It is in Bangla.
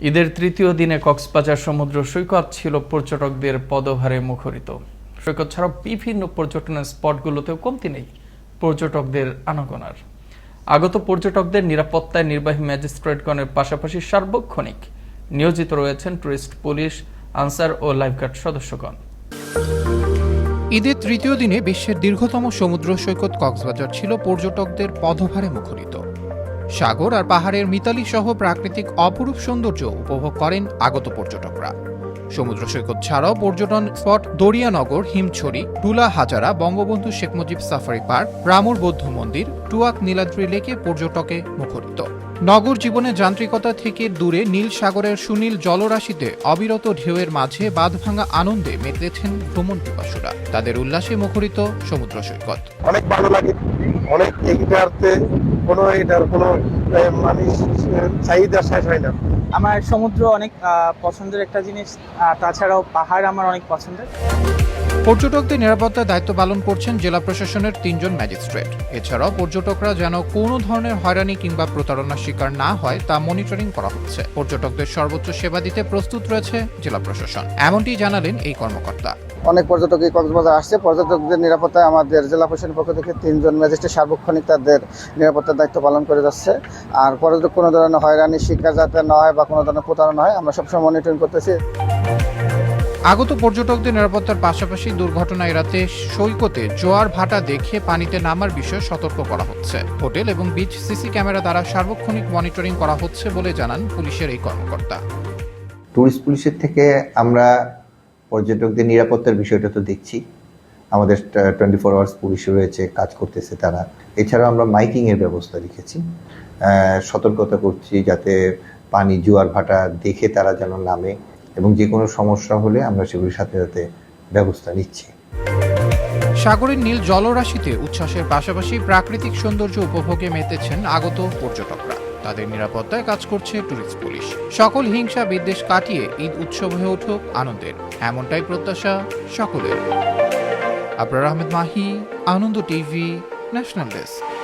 ঈদের তৃতীয় দিনে কক্সবাজার সমুদ্র সৈকত ছিল পর্যটকদের পদভারে মুখরিত। সৈকত ছাড়াও বিভিন্ন পর্যটনের স্পটগুলোতেও কমতি নেই পর্যটকদের আনাগোনার। আগত পর্যটকদের নিরাপত্তায় নির্বাহী ম্যাজিস্ট্রেটগণের পাশাপাশি সার্বক্ষণিক নিয়োজিত রয়েছেন টুরিস্ট পুলিশ, আনসার ও লাইফগার্ড সদস্যগণ। ঈদের তৃতীয় দিনে বিশ্বের দীর্ঘতম সমুদ্র সৈকত কক্সবাজার ছিল পর্যটকদের পদভারে মুখরিত। সাগর আর পাহাড়ের মিতালি সহ প্রাকৃতিক অপরূপ সৌন্দর্য উপভোগ করেন আগত পর্যটকরা। সমুদ্র সৈকত ছাড়াও পর্যটন স্পট দরিয়ানগর, হিমছড়ি, টুলা হাজারা, বঙ্গবন্ধু শেখ মুজিব সাফারি পার্ক, রামুর বৌদ্ধ মন্দির, টুয়াক নীলাদ্রি লেকে পর্যটকে মুখরিত। নগর জীবনের যান্ত্রিকতা থেকে দূরে নীল সাগরের সুনীল জলরাশিতে অবিরত ঢেউয়ের মাঝে বাঁধ ভাঙা আনন্দে মেতেছেন ভ্রমণ পিপাসুরা। তাদের উল্লাসে মুখরিত সমুদ্র সৈকত। অনেক ভালো লাগে। অনেক কোনো এটার কোনো মানে চাহিদা শেষ হয় না। আমার সমুদ্র অনেক পছন্দের একটা জিনিস তাছাড়াও পাহাড় আমার অনেক পছন্দের। পর্যটকদের নিরাপত্তার দায়িত্ব পালন করছেন জেলা প্রশাসনের তিনজন ম্যাজিস্ট্রেট। এছাড়াও পর্যটকরা যেন কোনো ধরনের হয়রানি কিংবা প্রতারণার শিকার না হয়, তা মনিটরিং করা হচ্ছে। পর্যটকদের সর্বোচ্চ সেবা দিতে প্রস্তুত রয়েছে জেলা প্রশাসন। এমনটি জানালেন এই কর্মকর্তা। অনেক পর্যটক এই কক্সবাজার আসছে। পর্যটকদের নিরাপত্তায় আমাদের জেলা প্রশাসনের পক্ষ থেকে তিনজন ম্যাজিস্ট্রেট সার্বক্ষণিক তাদের নিরাপত্তার দায়িত্ব পালন করে যাচ্ছে। আর পর্যটক কোনো ধরনের হয়রানি, শিকার যাতে না হয় বা কোনো ধরনের প্রতারণা হয়, আমরা সবসময় মনিটরিং করতেছি। আগত পর্যটকদের নিরাপত্তার পাশাপাশি দুর্ঘটনা এড়াতে সৈকতে জোয়ার ভাটা দেখে পানিতে নামার বিষয়ে সতর্ক করা হচ্ছে। হোটেল এবং বিচ সিসি ক্যামেরা দ্বারা সার্বক্ষণিক মনিটরিং করা হচ্ছে বলে জানান পুলিশের এই কর্মকর্তা। ট্যুরিস্ট পুলিশের থেকে আমরা পর্যটকদের নিরাপত্তার বিষয়টা তো দেখছি। আমাদের টোয়েন্টি ফোর আওয়ার্স পুলিশ রয়েছে, কাজ করতেছে তারা। এছাড়াও আমরা মাইকিং এর ব্যবস্থা রেখেছি। সতর্কতা করছি যাতে পানি জোয়ার ভাটা দেখে তারা যেন নামে। এবং যে কোনো সমস্যা হলে আমরা সেগুলির সাথে সাথে ব্যবস্থা নিচ্ছি। সাগরের নীল জলরাশিতে উচ্ছ্বাসের পাশাপাশি প্রাকৃতিক সৌন্দর্য উপভোগে মেতেছেন আগত পর্যটকরা। তাদের নিরাপত্তায় কাজ করছে টুরিস্ট পুলিশ। সকল হিংসা বিদ্বেষ কাটিয়ে ঈদ উৎসব হয়ে উঠুক আনন্দের। এমনটাই প্রত্যাশা সকলের। Abrar Ahmed Mahi, Ananda TV, national desk.